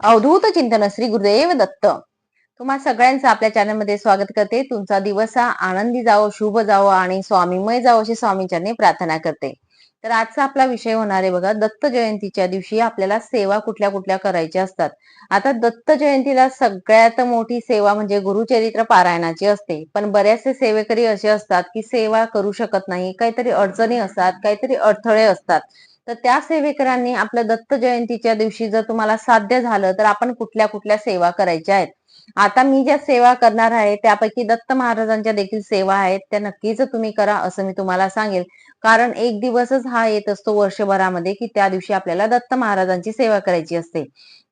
अवधूत चिंतन श्री गुरुदेव दत्त. तुम्हा सगळ्यांचं आपल्या चॅनलमध्ये स्वागत करते. तुमचा दिवस हा आनंदी जावो शुभ जावो आणि स्वामीमय जावो अशी स्वामींच्याने प्रार्थना करते. तर आजचा आपला विषय होणार आहे बघा दत्त जयंतीच्या दिवशी आपल्याला सेवा कुठल्या कुठल्या करायच्या असतात. आता दत्त जयंतीला सगळ्यात मोठी सेवा म्हणजे गुरुचरित्र पारायणाची असते. पण बऱ्याचसे सेवेकरी असे असतात की सेवा करू शकत नाही काहीतरी अडचणी असतात काहीतरी अडथळे असतात. तर त्या सेवेकरांनी आपल्या दत्त जयंतीच्या दिवशी जर तुम्हाला साध्य झालं तर आपण कुठल्या कुठल्या सेवा करायच्या आहेत? आता मी ज्या सेवा करणार आहे त्यापैकी दत्त महाराजांच्या देखील सेवा आहेत. त्या नक्कीच तुम्ही करा असं मी तुम्हाला सांगेल. कारण एक दिवसच हा येत असतो वर्षभरामध्ये की त्या दिवशी आपल्याला दत्त महाराजांची सेवा करायची असते.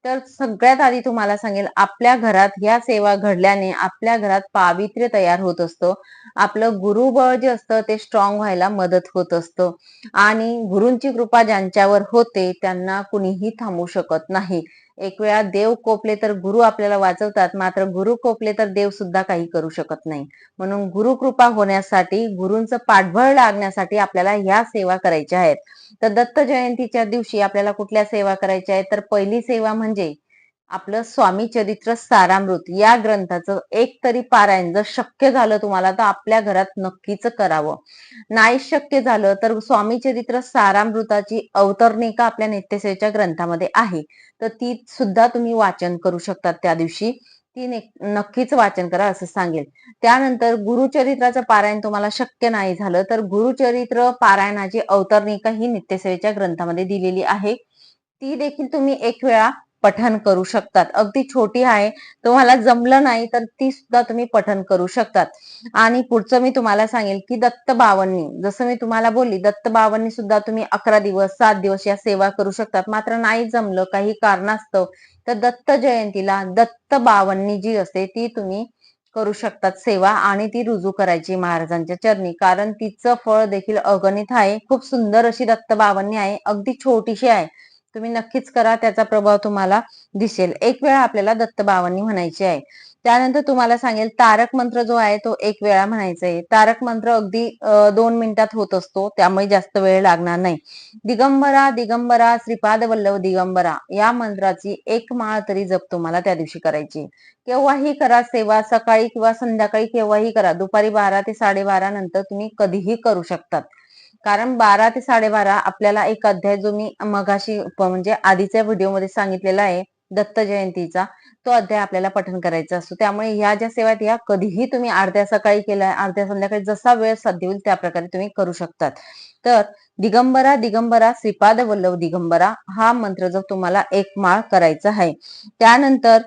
तर सगळ्यात आधी तुम्हाला सांगेल आपल्या घरात ह्या सेवा घडल्याने आपल्या घरात पावित्र्य तयार होत असतं. आपलं गुरुबळ जे असतं ते स्ट्रॉंग व्हायला मदत होत असतं. आणि गुरूंची कृपा ज्यांच्यावर होते त्यांना कुणीही थांबू शकत नाही. एक वेळा देव कोपले तर गुरु आपल्याला वाचवतात मात्र गुरु कोपले तर देव सुद्धा काही करू शकत नाही. म्हणून गुरुकृपा होण्यासाठी गुरूंचं पाठबळ लागण्यासाठी आपल्याला ह्या सेवा करायच्या आहेत. तर दत्त जयंतीच्या दिवशी आपल्याला कुठल्या सेवा करायच्या आहेत? तर पहिली सेवा म्हणजे आपलं स्वामी चरित्र सारामृत या ग्रंथाचं एक तरी पारायण जर शक्य झालं तुम्हाला तर आपल्या घरात नक्कीच करावं. नाही शक्य झालं तर स्वामी चरित्र सारामृताची अवतरणिका आपल्या नित्यसेवेच्या ग्रंथामध्ये आहे. तर ती सुद्धा तुम्ही वाचन करू शकता त्या दिवशी. ती नक्कीच वाचन करा असं सांगेल. त्यानंतर गुरुचरित्राचं पारायण तुम्हाला शक्य नाही झालं तर गुरुचरित्र पारायणाची अवतरणिका ही नित्यसेवेच्या ग्रंथामध्ये दिलेली आहे. ती देखील तुम्ही एक वेळा पठन करू शकतात. अगदी छोटी आहे तुम्हाला जमलं नाही तर ती सुद्धा तुम्ही पठन करू शकतात. आणि पुढचं मी तुम्हाला सांगेल की दत्त बावन्नी जसं मी तुम्हाला बोलली दत्त बावन्नी सुद्धा तुम्ही अकरा दिवस सात दिवस या सेवा करू शकतात. मात्र नाही जमलं काही कारणास्तव तर दत्त जयंतीला दत्त बावन्नी जी असते ती तुम्ही करू शकतात सेवा आणि ती रुजू करायची महाराजांच्या चरणी. कारण तिचं फळ देखील अगणित आहे. खूप सुंदर अशी दत्त बावन्नी आहे. अगदी छोटीशी आहे. तुम्ही नक्कीच करा त्याचा प्रभाव तुम्हाला दिसेल. एक वेळा आपल्याला दत्त बावांनी म्हणायची आहे. त्यानंतर तुम्हाला सांगेल तारक मंत्र जो आहे तो एक वेळा म्हणायचा आहे. तारक मंत्र अगदी दोन मिनिटात होत असतो त्यामुळे जास्त वेळ लागणार नाही. दिगंबरा दिगंबरा श्रीपाद वल्लभ दिगंबरा या मंत्राची एक माळ तरी जप तुम्हाला त्या दिवशी करायची. केव्हाही करा सेवा सकाळी किंवा संध्याकाळी केव्हाही करा. दुपारी बारा ते साडेबारा नंतर तुम्ही कधीही करू शकतात. कारण बारा ते साडेबारा आपल्याला एक अध्याय जो मी मगाशी म्हणजे आधीच्या व्हिडिओमध्ये सांगितलेला आहे दत्त जयंतीचा तो अध्याय आपल्याला पठन करायचा असतो. त्यामुळे ह्या ज्या सेवा आहेत ह्या कधीही तुम्ही अर्ध्या सकाळी केल्या अर्ध्या संध्याकाळी जसा वेळ साध्य होईल त्या प्रकारे तुम्ही करू शकतात. तर दिगंबरा दिगंबरा श्रीपाद वल्लभ दिगंबरा हा मंत्र जर तुम्हाला एक माळ करायचा आहे. त्यानंतर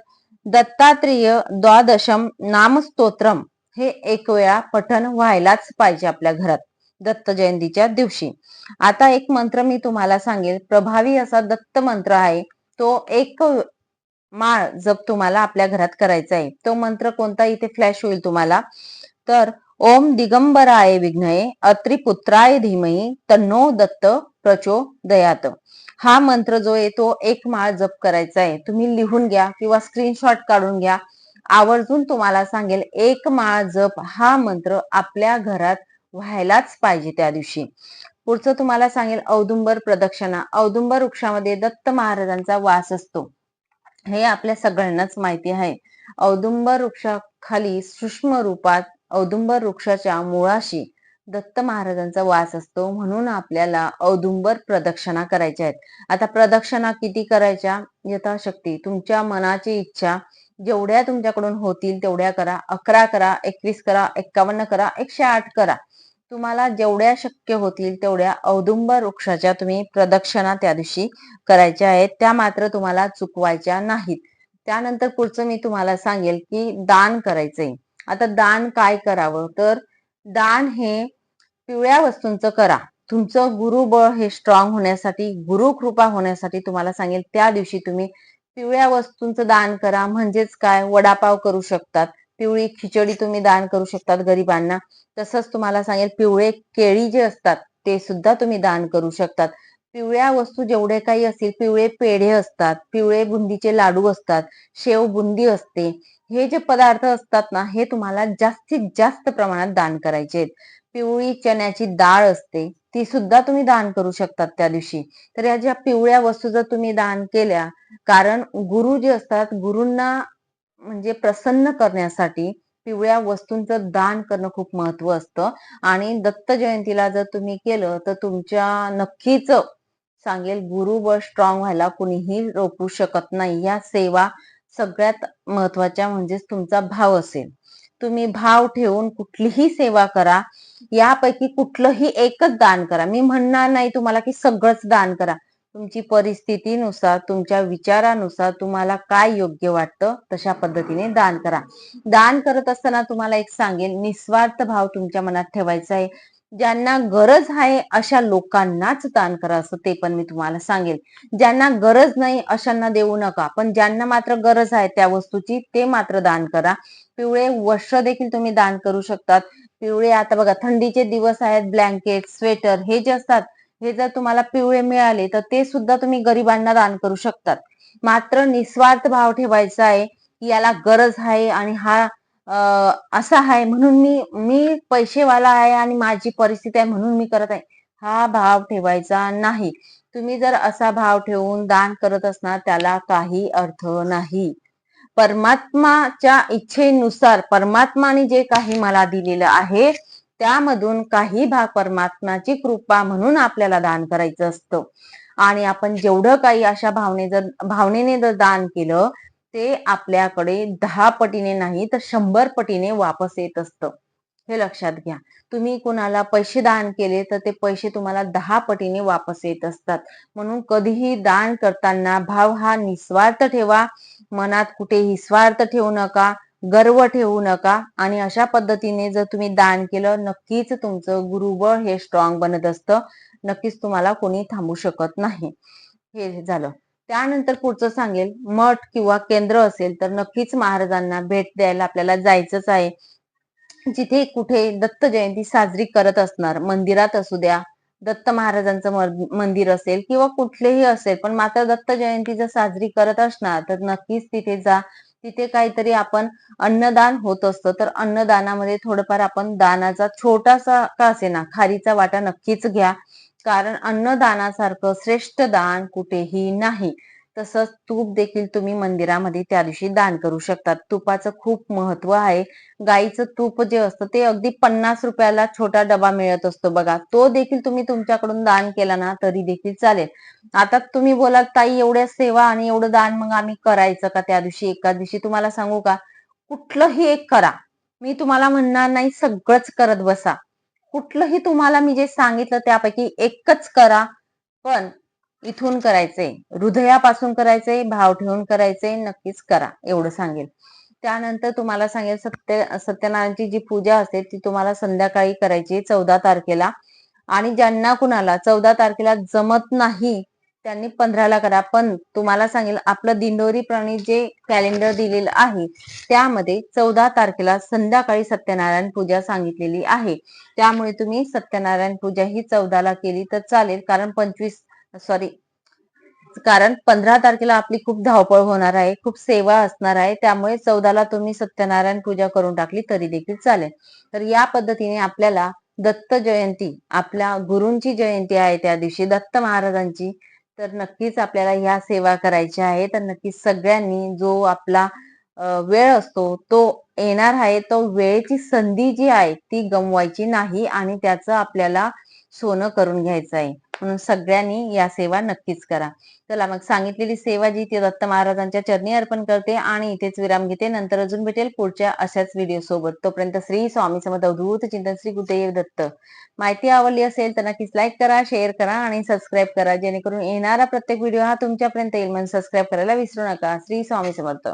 दत्तात्रेय द्वादशम नामस्तोत्रम हे एक वेळा पठन व्हायलाच पाहिजे आपल्या घरात. दत्त जयंतीच्या दिवशी. आता एक मंत्र मी तुम्हाला सांगेल. प्रभावी असा दत्त मंत्र आहे. तो एक माळ जप तुम्हाला आपल्या घरात करायचा आहे. तो मंत्र कोणता इथे फ्लॅश होईल तुम्हाला? तर ओम दिगंबराय विघ्नये अत्रिपुत्राय धीमही तन्नो दत्त प्रचोदयात हा मंत्र जो आहे तो एक माळ जप करायचा आहे. तुम्ही लिहून घ्या किंवा स्क्रीनशॉट काढून घ्या. आवर्जून तुम्हाला सांगेल एक माळ जप हा मंत्र आपल्या घरात व्हायलाच पाहिजे त्या दिवशी. पुढचं तुम्हाला सांगेल औदुंबर प्रदक्षिणा. औदुंबर वृक्षामध्ये दत्त महाराजांचा वास असतो. हे आपल्या सगळ्यांनाच माहिती आहे. औदुंबर वृक्षाखाली सूक्ष्म रूपात औदुंबर वृक्षाच्या मुळाशी दत्त महाराजांचा वास असतो. म्हणून आपल्याला औदुंबर प्रदक्षिणा करायच्या आहेत. आता प्रदक्षिणा किती करायच्या? यथाशक्ती. तुमच्या मनाची इच्छा जेवढ्या तुमच्याकडून होतील तेवढ्या करा. अकरा करा एकवीस करा एक्कावन्न करा एकशे आठ करा. तुम्हाला जेवढ्या शक्य होतील तेवढ्या औदुंबर वृक्षाच्या तुम्ही प्रदक्षिणा त्या दिवशी करायच्या आहेत. त्या मात्र तुम्हाला चुकवायच्या नाहीत. त्यानंतर पुढचं मी तुम्हाला सांगेल की दान करायचंय. आता दान काय करावं? तर दान हे पिवळ्या वस्तूंचं करा. तुमचं गुरुबळ हे स्ट्रॉंग होण्यासाठी गुरु कृपा होण्यासाठी तुम्हाला सांगेल. त्या दिवशी तुम्ही पिवळ्या वस्तूंचं दान करा. म्हणजेच काय? वडापाव करू शकतात. पिवळी खिचडी तुम्ही दान करू शकतात गरिबांना. तसंच तुम्हाला सांगेल पिवळे केळी जे असतात ते सुद्धा तुम्ही दान करू शकतात. पिवळ्या वस्तू जेवढे काही असतील पिवळे पेढे असतात पिवळे बुंदीचे लाडू असतात शेव बुंदी असते हे जे पदार्थ असतात ना हे तुम्हाला जास्तीत जास्त प्रमाणात दान करायचे आहेत. पिवळी चण्याची डाळ असते ती सुद्धा तुम्ही दान करू शकतात त्या दिवशी. तर या ज्या पिवळ्या वस्तू जर तुम्ही दान केल्या कारण गुरु जे असतात गुरूंना म्हणजे प्रसन्न करण्यासाठी पिवळ्या वस्तूंचं दान करणं खूप महत्त्व असतं. आणि दत्त जयंतीला जर तुम्ही केलं तर तुमच्या नक्कीच सांगेल गुरुबळ स्ट्रॉंग व्हायला कुणीही रोखू शकत नाही. या सेवा सगळ्यात महत्त्वाच्या म्हणजेच तुमचा भाव असेल. तुम्ही भाव ठेवून कुठलीही सेवा करा. यापैकी कुठलंही एकच दान करा. मी म्हणणार नाही तुम्हाला की सगळंच दान करा. तुमची परिस्थितीनुसार तुमच्या विचारानुसार तुम्हाला काय योग्य वाटतं तशा पद्धतीने दान करा. दान करत असताना तुम्हाला एक सांगेल निस्वार्थ भाव तुमच्या मनात ठेवायचा आहे. ज्यांना गरज आहे अशा लोकांनाच दान करा असं ते पण मी तुम्हाला सांगेल ज्यांना गरज नाही अशांना देऊ नका. पण ज्यांना मात्र गरज आहे त्या वस्तूची ते मात्र दान करा. पिवळे वस्त्र देखील तुम्ही दान करू शकतात. पिवळे आता बघा थंडीचे दिवस आहेत ब्लँकेट स्वेटर हे जे असतात हे जर तुम्हाला पिवळे मिळाले तर ते सुद्धा तुम्ही गरिबांना दान करू शकतात. मात्र निस्वार्थ भाव ठेवायचा आहे की याला गरज आहे आणि हा असा आहे म्हणून मी मी पैसेवाला आहे आणि माझी परिस्थिती आहे म्हणून मी करत आहे. हा भाव ठेवायचा नाही. तुम्ही जर असा भाव ठेवून दान करत असणार त्याला काही अर्थ नाही. परमात्माच्या इच्छेनुसार परमात्माने जे काही मला दिलेलं आहे त्यामधून काही भाग परमात्माची कृपा म्हणून आपल्याला दान करायचं असतं. आणि आपण जेवढं काही अशा भावने जर भावनेने जर दान केलं ते आपल्याकडे दहा पटीने नाही तर शंभर पटीने वापस येत असतं. हे लक्षात घ्या. तुम्ही कुणाला पैसे दान केले तर ते पैसे तुम्हाला दहा पटीने वापस येत असतात. म्हणून कधीही दान करताना भाव हा निस्वार्थ ठेवा. मनात कुठेही स्वार्थ ठेवू नका. गर्व ठेवू नका. आणि अशा पद्धतीने जर तुम्ही दान केलं नक्कीच तुमचं गुरुबळ हे स्ट्रॉंग बनत असतं. नक्कीच तुम्हाला कोणी थांबू शकत नाही. हे झालं. त्यानंतर पुढचं सांगेल. मठ किंवा केंद्र असेल तर नक्कीच महाराजांना भेट द्यायला आपल्याला जायचंच आहे. जिथे कुठे दत्त जयंती साजरी करत असणार मंदिरात असू द्या दत्त महाराजांचं मंदिर असेल किंवा कुठलेही असेल पण मात्र दत्त जयंती जर साजरी करत असणार तर नक्कीच तिथे जा. तिथे काहीतरी आपण अन्नदान होत असतं. तर अन्नदानामध्ये थोडंफार आपण दानाचा छोटासा का असेना खारीचा वाटा नक्कीच घ्या. कारण अन्नदानासारखं श्रेष्ठ दान कुठेही नाही. तसंच तूप देखील तुम्ही मंदिरामध्ये त्या दिवशी दान करू शकतात. तुपाचं खूप महत्त्व आहे. गाईचं तूप जे असतं ते अगदी पन्नास रुपयाला छोटा डबा मिळत असतो बघा. तो देखील तुम्ही तुमच्याकडून दान केला ना तरी देखील चालेल. आता तुम्ही बोलाल ताई एवढ्या सेवा आणि एवढं दान मग आम्ही करायचं का त्या दिवशी? एका दिवशी तुम्हाला सांगू का? कुठलंही एक करा. मी तुम्हाला म्हणणार नाही सगळंच करत बसा. कुठलंही तुम्हाला मी जे सांगितलं त्यापैकी एकच करा. पण इथून करायचंय हृदयापासून करायचंय भाव ठेवून करायचंय नक्कीच करा एवढं सांगेल. त्यानंतर तुम्हाला सांगेल सत्य सत्यनारायणची जी पूजा असते ती तुम्हाला संध्याकाळी करायची चौदा तारखेला. आणि ज्यांना कुणाला चौदा तारखेला जमत नाही त्यांनी पंधराला करा. पण तुम्हाला सांगेल आपलं दिंडोरी प्राणी जे कॅलेंडर दिलेलं आहे त्यामध्ये चौदा तारखेला संध्याकाळी सत्यनारायण पूजा सांगितलेली आहे. त्यामुळे तुम्ही सत्यनारायण पूजा ही चौदाला केली तर चालेल. कारण पंचवीस सॉरी कारण पंधरा तारखेला आपली खूप धावपळ होणार आहे खूप सेवा असणार आहे त्यामुळे चौदाला तुम्ही सत्यनारायण पूजा करून टाकली तरी देखील चालेल. तर या पद्धतीने आपल्याला दत्त जयंती आपल्या गुरूंची जयंती आहे त्या दिवशी दत्त महाराजांची तर नक्कीच आपल्याला ह्या सेवा करायच्या आहे तर नक्कीच सगळ्यांनी जो आपला वेळ असतो तो येणार आहे तो वेळेची संधी जी आहे ती गमवायची नाही आणि त्याचं आपल्याला सोनं करून घ्यायचं आहे. म्हणून सगळ्यांनी या सेवा नक्कीच करा. चला मग सांगितलेली सेवा जी ती दत्त महाराजांच्या चरणी अर्पण करते आणि इथेच विराम घेते. नंतर अजून भेटेल पुढच्या अशाच व्हिडिओ सोबत. तोपर्यंत श्री स्वामी समर्थ अवधूत चिंतन श्री गुरुदेव दत्त. माहिती आवडली असेल तर नक्कीच लाईक करा शेअर करा आणि सबस्क्राईब करा. जेणेकरून येणारा प्रत्येक व्हिडिओ हा तुमच्यापर्यंत येईल. म्हणून सबस्क्राईब करायला विसरू नका. श्री स्वामी समर्थ.